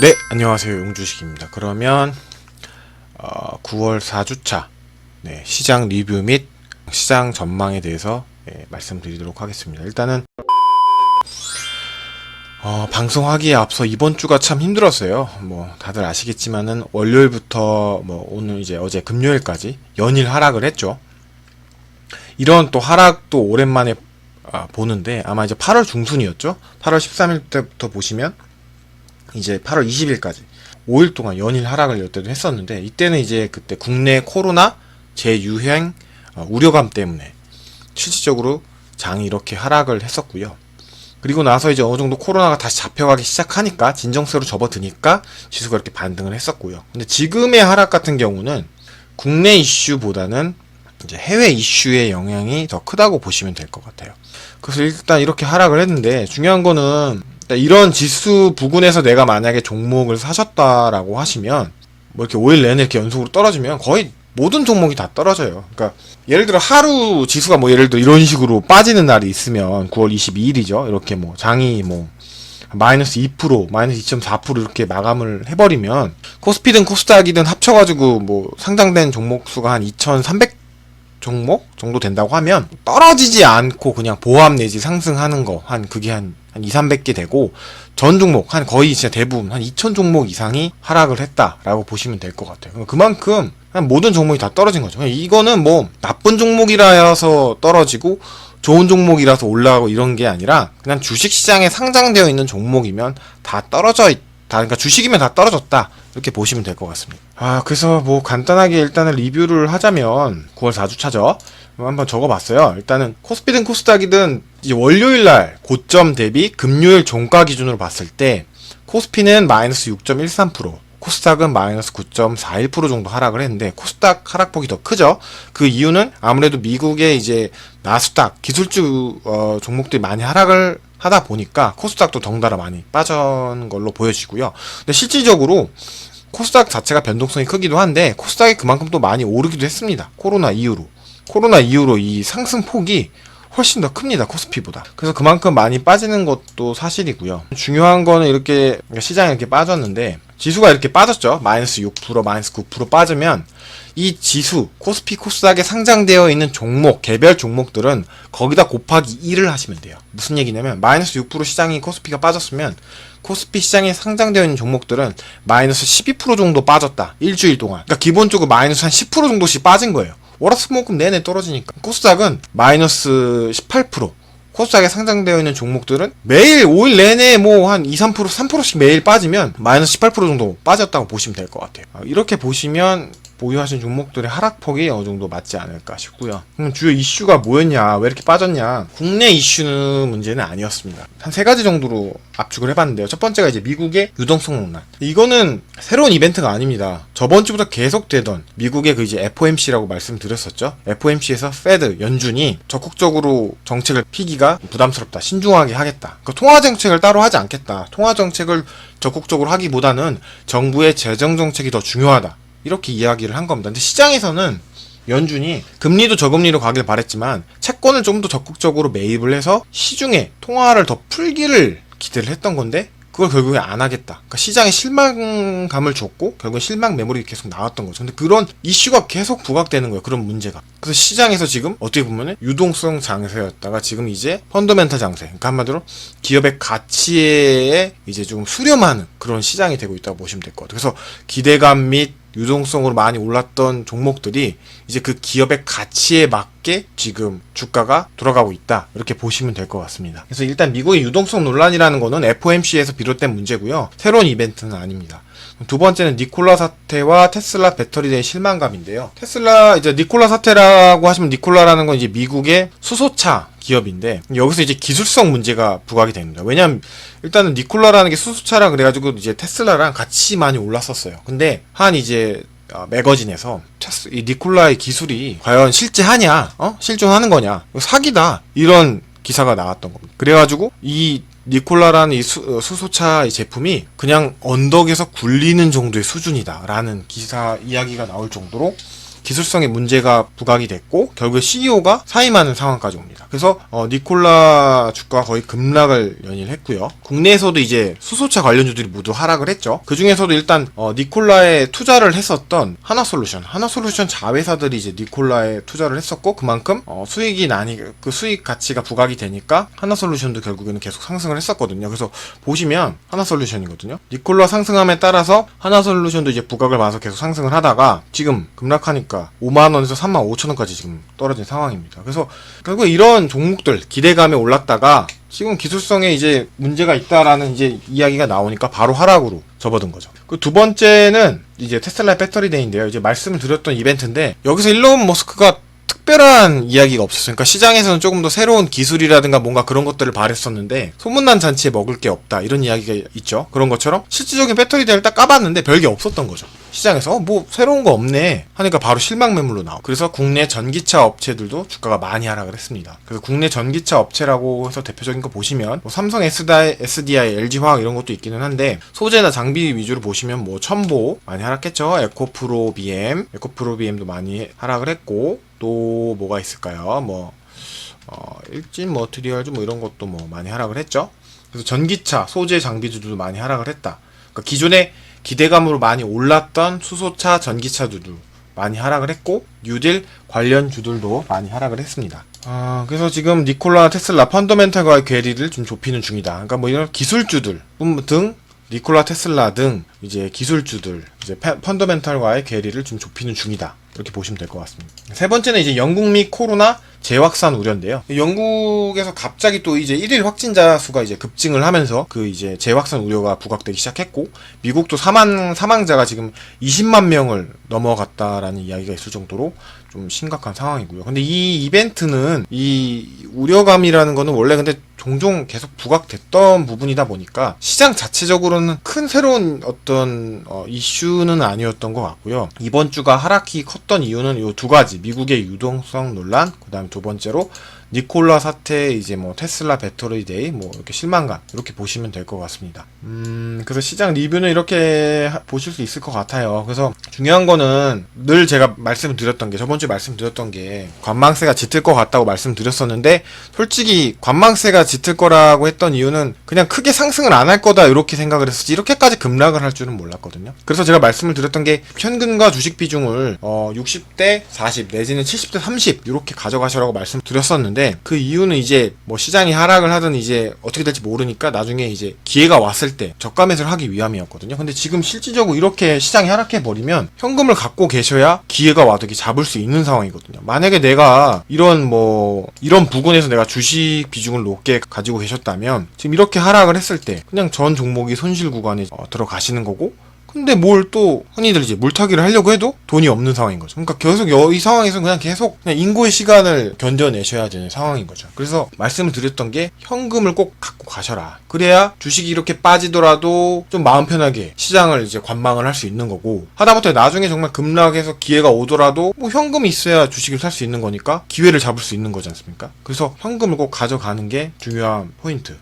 네, 안녕하세요. 용주식입니다. 그러면 어, 9월 4주차 네, 시장 리뷰 및 시장 전망에 대해서 예, 말씀드리도록 하겠습니다. 일단은 어, 방송하기에 앞서 이번 주가 참 힘들었어요. 뭐 다들 아시겠지만은 월요일부터 뭐 오늘 이제 어제 금요일까지 연일 하락을 했죠. 이런 또 하락도 오랜만에 아, 보는데 아마 이제 8월 중순이었죠. 8월 13일 때부터 보시면 이제 8월 20일까지 5일 동안 연일 하락을 이때도 했었는데 이때는 이제 그때 국내 코로나 재유행 어, 우려감 때문에 실질적으로 장이 이렇게 하락을 했었고요. 그리고 나서 이제 어느 정도 코로나가 다시 잡혀가기 시작하니까 진정세로 접어드니까 지수가 이렇게 반등을 했었고요. 근데 지금의 하락 같은 경우는 국내 이슈보다는 이제 해외 이슈의 영향이 더 크다고 보시면 될 것 같아요. 그래서 일단 이렇게 하락을 했는데 중요한 거는 이런 지수 부근에서 내가 만약에 종목을 사셨다라고 하시면 뭐 이렇게 5일 내내 이렇게 연속으로 떨어지면 거의 모든 종목이 다 떨어져요. 그러니까 예를 들어 하루 지수가 뭐 예를 들어 이런 식으로 빠지는 날이 있으면 9월 22일이죠. 이렇게 뭐 장이 뭐 마이너스 2%, 마이너스 2.4% 이렇게 마감을 해버리면 코스피든 코스닥이든 합쳐가지고 뭐 상장된 종목 수가 한 2,300 종목 정도 된다고 하면 떨어지지 않고 그냥 보합 내지 상승하는 거 한 그게 한, 한 2, 300개 되고 전 종목 한 거의 진짜 대부분 한 2,000 종목 이상이 하락을 했다라고 보시면 될 것 같아요. 그만큼 한 모든 종목이 다 떨어진 거죠. 이거는 뭐 나쁜 종목이라서 떨어지고 좋은 종목이라서 올라가고 이런 게 아니라 그냥 주식 시장에 상장되어 있는 종목이면 다 떨어져 있다. 그러니까 주식이면 다 떨어졌다. 이렇게 보시면 될 것 같습니다. 아, 그래서 뭐 간단하게 일단은 리뷰를 하자면 9월 4주차죠. 한번 적어봤어요. 일단은 코스피든 코스닥이든 월요일 날 고점 대비 금요일 종가 기준으로 봤을 때 코스피는 마이너스 6.13%, 코스닥은 마이너스 9.41% 정도 하락을 했는데 코스닥 하락폭이 더 크죠. 그 이유는 아무래도 미국의 이제 나스닥 기술주 어, 종목들이 많이 하락을 하다 보니까 코스닥도 덩달아 많이 빠진 걸로 보여지고요. 근데 실질적으로 코스닥 자체가 변동성이 크기도 한데 코스닥이 그만큼 또 많이 오르기도 했습니다. 코로나 이후로. 코로나 이후로 이 상승 폭이 훨씬 더 큽니다. 코스피보다. 그래서 그만큼 많이 빠지는 것도 사실이고요. 중요한 거는 이렇게 시장이 이렇게 빠졌는데 지수가 이렇게 빠졌죠. 마이너스 6%, 마이너스 9% 빠지면 이 지수, 코스피, 코스닥에 상장되어 있는 종목, 개별 종목들은 거기다 곱하기 1을 하시면 돼요. 무슨 얘기냐면 마이너스 6% 시장이 코스피가 빠졌으면 코스피 시장에 상장되어 있는 종목들은 마이너스 12% 정도 빠졌다. 일주일 동안. 그러니까 기본적으로 마이너스 한 10% 정도씩 빠진 거예요. 월화수목금 내내 떨어지니까. 코스닥은 마이너스 18%. 코스닥에 상장되어 있는 종목들은 매일 5일 내내 뭐 한 2, 3%, 3%씩 매일 빠지면 마이너스 18% 정도 빠졌다고 보시면 될 것 같아요. 아, 이렇게 보시면 보유하신 종목들의 하락폭이 어느 정도 맞지 않을까 싶고요. 그럼 주요 이슈가 뭐였냐, 왜 이렇게 빠졌냐? 국내 이슈는 문제는 아니었습니다. 한 세 가지 정도로 압축을 해봤는데요. 첫 번째가 이제 미국의 유동성 논란. 이거는 새로운 이벤트가 아닙니다. 저번 주부터 계속되던 미국의 그 이제 FOMC라고 말씀드렸었죠. FOMC에서 페드 연준이 적극적으로 정책을 피기가 부담스럽다, 신중하게 하겠다. 그러니까 통화 정책을 따로 하지 않겠다. 통화 정책을 적극적으로 하기보다는 정부의 재정 정책이 더 중요하다. 이렇게 이야기를 한 겁니다. 근데 시장에서는 연준이 금리도 저금리로 가길 바랬지만 채권을 좀 더 적극적으로 매입을 해서 시중에 통화를 더 풀기를 기대를 했던 건데 그걸 결국에 안 하겠다. 그러니까 시장에 실망감을 줬고 결국에 실망 매물이 계속 나왔던 거죠. 근데 그런 이슈가 계속 부각되는 거예요. 그런 문제가. 그래서 시장에서 지금 어떻게 보면은 유동성 장세였다가 지금 이제 펀더멘탈 장세. 그러니까 한마디로 기업의 가치에 이제 좀 수렴하는 그런 시장이 되고 있다고 보시면 될 것 같아요. 그래서 기대감 및 유동성으로 많이 올랐던 종목들이 이제 그 기업의 가치에 맞게 지금 주가가 돌아가고 있다. 이렇게 보시면 될 것 같습니다. 그래서 일단 미국의 유동성 논란이라는 거는 FOMC에서 비롯된 문제고요. 새로운 이벤트는 아닙니다. 두 번째는 니콜라 사태와 테슬라 배터리에 대한 실망감인데요. 테슬라 이제 니콜라 사태라고 하시면 니콜라라는 건 이제 미국의 수소차 기업인데 여기서 이제 기술성 문제가 부각이 됩니다. 왜냐하면 일단은 니콜라라는 게 수소차라 그래가지고 이제 테슬라랑 같이 많이 올랐었어요. 근데 한 이제 어, 매거진에서 테스, 이 니콜라의 기술이 과연 실제 하냐, 어 실존하는 거냐, 사기다 이런 기사가 나왔던 겁니다. 그래가지고 이 니콜라라는 이 수, 어, 수소차 이 제품이 그냥 언덕에서 굴리는 정도의 수준이다라는 기사 이야기가 나올 정도로 기술성의 문제가 부각이 됐고 결국에 CEO가 사임하는 상황까지 옵니다. 그래서 어, 니콜라 주가 거의 급락을 연일했고요. 국내에서도 이제 수소차 관련주들이 모두 하락을 했죠. 그 중에서도 일단 어, 니콜라에 투자를 했었던 하나솔루션, 하나솔루션 자회사들이 이제 니콜라에 투자를 했었고 그만큼 어, 수익이 나니 그 수익 가치가 부각이 되니까 하나솔루션도 결국에는 계속 상승을 했었거든요. 그래서 보시면 하나솔루션이거든요. 니콜라 상승함에 따라서 하나솔루션도 이제 부각을 봐서 계속 상승을 하다가 지금 급락하니까 5만 원에서 3만 5천 원까지 지금 떨어진 상황입니다. 그래서 결국 이런 종목들 기대감에 올랐다가 지금 기술성에 이제 문제가 있다라는 이제 이야기가 나오니까 바로 하락으로 접어든 거죠. 그 두 번째는 이제 테슬라 배터리 데이인데요. 이제 말씀을 드렸던 이벤트인데 여기서 일론 머스크가 특별한 이야기가 없었어요. 그러니까 시장에서는 조금 더 새로운 기술이라든가 뭔가 그런 것들을 바랬었는데 소문난 잔치에 먹을 게 없다 이런 이야기가 있죠. 그런 것처럼 실질적인 배터리 대를 딱 까봤는데 별게 없었던 거죠. 시장에서 어, 뭐 새로운 거 없네 하니까 바로 실망 매물로 나오고 그래서 국내 전기차 업체들도 주가가 많이 하락을 했습니다. 그래서 국내 전기차 업체라고 해서 대표적인 거 보시면 뭐 삼성 SDI, SDI, LG화학 이런 것도 있기는 한데 소재나 장비 위주로 보시면 뭐 첨보 많이 하락했죠. 에코프로 BM, 에코프로 BM도 많이 하락을 했고 또 뭐가 있을까요? 뭐 어, 일진 머트리얼즈 뭐 이런 것도 뭐 많이 하락을 했죠. 그래서 전기차 소재 장비주들도 많이 하락을 했다. 그러니까 기존에 기대감으로 많이 올랐던 수소차 전기차주도 많이 하락을 했고 뉴딜 관련 주들도 많이 하락을 했습니다. 아, 그래서 지금 니콜라 테슬라 펀더멘탈과의 괴리를 좀 좁히는 중이다. 그러니까 뭐 이런 기술주들 등 니콜라 테슬라 등 이제 기술주들 이제 페- 펀더멘탈과의 괴리를 좀 좁히는 중이다. 이렇게 보시면 될 것 같습니다. 세 번째는 이제 영국 미 코로나 재확산 우려인데요. 영국에서 갑자기 또 이제 1일 확진자 수가 이제 급증을 하면서 그 이제 재확산 우려가 부각되기 시작했고 미국도 사망 사망자가 지금 20만 명을 넘어갔다라는 이야기가 있을 정도로 좀 심각한 상황이고요. 근데 이 이벤트는 이 우려감이라는 거는 원래 근데 종종 계속 부각됐던 부분이다 보니까 시장 자체적으로는 큰 새로운 어떤 어, 이슈는 아니었던 것 같고요. 이번 주가 하락이 컸던 이유는 이 두 가지 미국의 유동성 논란, 그다음 두 번째로 니콜라 사태 이제 뭐 테슬라 배터리 데이 뭐 이렇게 실망감 이렇게 보시면 될 것 같습니다. 음 그래서 시장 리뷰는 이렇게 하- 보실 수 있을 것 같아요. 그래서 중요한 거는 늘 제가 말씀드렸던 게 저번 주에 말씀드렸던 게 관망세가 짙을 것 같다고 말씀드렸었는데 솔직히 관망세가 짙을 거라고 했던 이유는 그냥 크게 상승을 안 할 거다 이렇게 생각을 했었지 이렇게까지 급락을 할 줄은 몰랐거든요. 그래서 제가 말씀을 드렸던 게 현금과 주식 비중을 어 60대 40 내지는 70대 30 이렇게 가져가시라고 말씀드렸었는데 그 이유는 이제 뭐 시장이 하락을 하든 이제 어떻게 될지 모르니까 나중에 이제 기회가 왔을 때 저가 매수를 하기 위함이었거든요. 근데 지금 실질적으로 이렇게 시장이 하락해 버리면 현금을 갖고 계셔야 기회가 와도 잡을 수 있는 상황이거든요. 만약에 내가 이런 뭐 이런 부분에서 내가 주식 비중을 높게 가지고 계셨다면 지금 이렇게 하락을 했을 때 그냥 전 종목이 손실 구간에 어, 들어가시는 거고 근데 뭘 또 흔히들 이제 물타기를 하려고 해도 돈이 없는 상황인 거죠. 그러니까 계속 여- 이 상황에서 그냥 계속 그냥 인고의 시간을 견뎌내셔야 되는 상황인 거죠. 그래서 말씀을 드렸던 게 현금을 꼭 갖고 가셔라. 그래야 주식이 이렇게 빠지더라도 좀 마음 편하게 시장을 이제 관망을 할 수 있는 거고 하다못해 나중에 정말 급락해서 기회가 오더라도 뭐 현금이 있어야 주식을 살 수 있는 거니까 기회를 잡을 수 있는 거지 않습니까? 그래서 현금을 꼭 가져가는 게 중요한 포인트.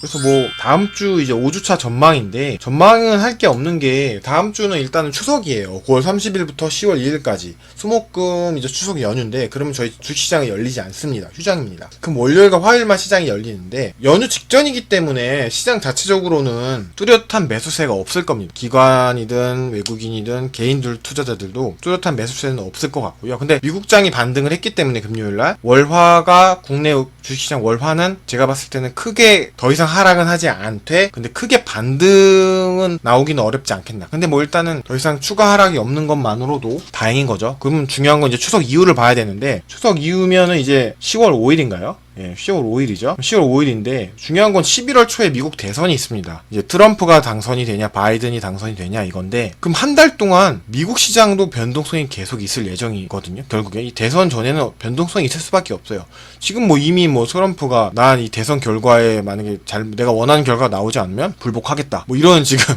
그래서 뭐 다음 주 이제 5주차 전망인데 전망은 할 게 없는 게 다음 주는 일단은 추석이에요. 9월 30일부터 10월 2일까지 수목금 이제 추석 연휴인데 그러면 저희 주시장이 열리지 않습니다. 휴장입니다. 그럼 월요일과 화요일만 시장이 열리는데 연휴 직전이기 때문에 시장 자체적으로는 뚜렷한 매수세가 없을 겁니다. 기관이든 외국인이든 개인들 투자자들도 뚜렷한 매수세는 없을 것 같고요. 근데 미국장이 반등을 했기 때문에 금요일날 월화가 국내 주식시장 월화는 제가 봤을 때는 크게 더 이상 하락은 하지 않되 근데 크게 반등은 나오기는 어렵지 않겠나. 근데 뭐 일단은 더 이상 추가 하락이 없는 것만으로도 다행인 거죠. 그러면 중요한 건 이제 추석 이후를 봐야 되는데 추석 이후면은 이제 10월 5일인가요? 예, 10월 5일이죠. 10월 5일인데 중요한 건 11월 초에 미국 대선이 있습니다. 이제 트럼프가 당선이 되냐, 바이든이 당선이 되냐 이건데 그럼 한 달 동안 미국 시장도 변동성이 계속 있을 예정이거든요. 결국에 이 대선 전에는 변동성이 있을 수밖에 없어요. 지금 뭐 이미 뭐 트럼프가 난 이 대선 결과에 만약에 잘 내가 원하는 결과가 나오지 않으면 불복하겠다. 뭐 이런 지금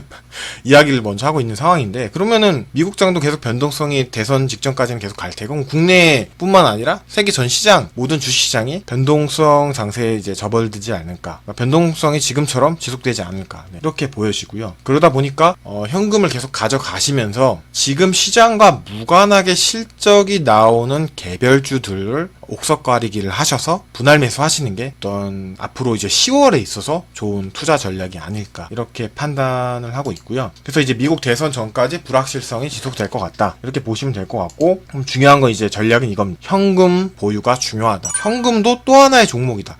이야기를 먼저 하고 있는 상황인데 그러면은 미국 장도 계속 변동성이 대선 직전까지는 계속 갈 테고 국내뿐만 아니라 세계 전 시장 모든 주식 시장이 변동성이 변동성 장세에 이제 접어들지 않을까. 그러니까 변동성이 지금처럼 지속되지 않을까. 네, 이렇게 보여지고요. 그러다 보니까 어, 현금을 계속 가져가시면서 지금 시장과 무관하게 실적이 나오는 개별주들을 옥석 가리기를 하셔서 분할 매수하시는 게 어떤 앞으로 이제 10월에 있어서 좋은 투자 전략이 아닐까 이렇게 판단을 하고 있고요. 그래서 이제 미국 대선 전까지 불확실성이 지속될 것 같다 이렇게 보시면 될 것 같고 중요한 건 이제 전략은 이겁니다. 현금 보유가 중요하다. 현금도 또 하나의 종목이다.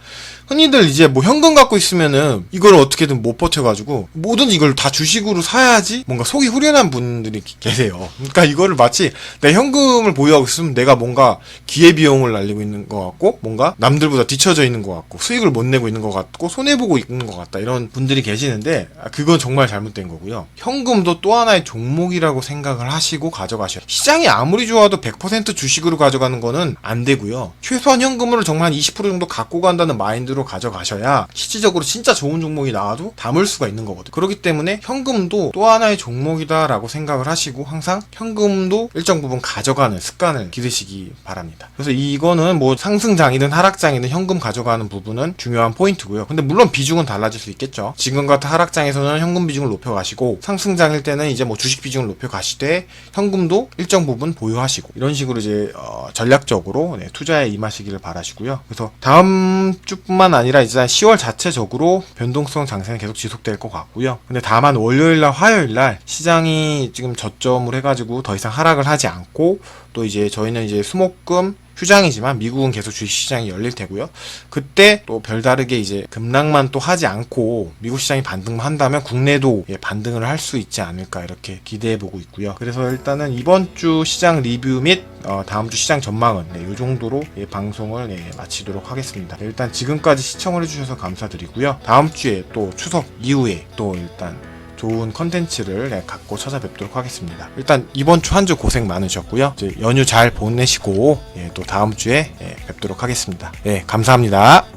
흔히들 이제 뭐 현금 갖고 있으면은 이걸 어떻게든 못 버텨가지고 뭐든지 이걸 다 주식으로 사야지 뭔가 속이 후련한 분들이 기- 계세요. 그러니까 이거를 마치 내 현금을 보유하고 있으면 내가 뭔가 기회비용을 날리고 있는 것 같고 뭔가 남들보다 뒤처져 있는 것 같고 수익을 못 내고 있는 것 같고 손해보고 있는 것 같다 이런 분들이 계시는데 아, 그건 정말 잘못된 거고요. 현금도 또 하나의 종목이라고 생각을 하시고 가져가셔야 시장이 아무리 좋아도 100% 주식으로 가져가는 거는 안 되고요. 최소한 현금으로 정말 한 20% 정도 갖고 간다는 마인드로 가져가셔야 실질적으로 진짜 좋은 종목이 나와도 담을 수가 있는 거거든요. 그렇기 때문에 현금도 또 하나의 종목이다라고 생각을 하시고 항상 현금도 일정 부분 가져가는 습관을 기르시기 바랍니다. 그래서 이거는 뭐 상승장이든 하락장이든 현금 가져가는 부분은 중요한 포인트고요. 근데 물론 비중은 달라질 수 있겠죠. 지금 같은 하락장에서는 현금 비중을 높여가시고 상승장일 때는 이제 뭐 주식 비중을 높여가시되 현금도 일정 부분 보유하시고 이런 식으로 이제 어, 전략적으로 네, 투자에 임하시기를 바라시고요. 그래서 다음 주뿐만 아니라 이제 10월 자체적으로 변동성 장세는 계속 지속될 것 같고요. 근데 다만 월요일날 화요일날 시장이 지금 저점을 해가지고 더 이상 하락을 하지 않고 또 이제 저희는 이제 수목금 휴장이지만 미국은 계속 주식시장이 열릴 테고요. 그때 또 별다르게 이제 급락만 또 하지 않고 미국 시장이 반등만 한다면 국내도 예, 반등을 할 수 있지 않을까 이렇게 기대해 보고 있고요. 그래서 일단은 이번 주 시장 리뷰 및 어, 다음 주 시장 전망은 네, 이 정도로 예, 방송을 예, 마치도록 하겠습니다. 네, 일단 지금까지 시청을 해주셔서 감사드리고요. 다음 주에 또 추석 이후에 또 일단 좋은 컨텐츠를 네, 갖고 찾아뵙도록 하겠습니다. 일단 이번 주 한 주 고생 많으셨고요. 연휴 잘 보내시고 예, 또 다음 주에 예, 뵙도록 하겠습니다. 네, 감사합니다.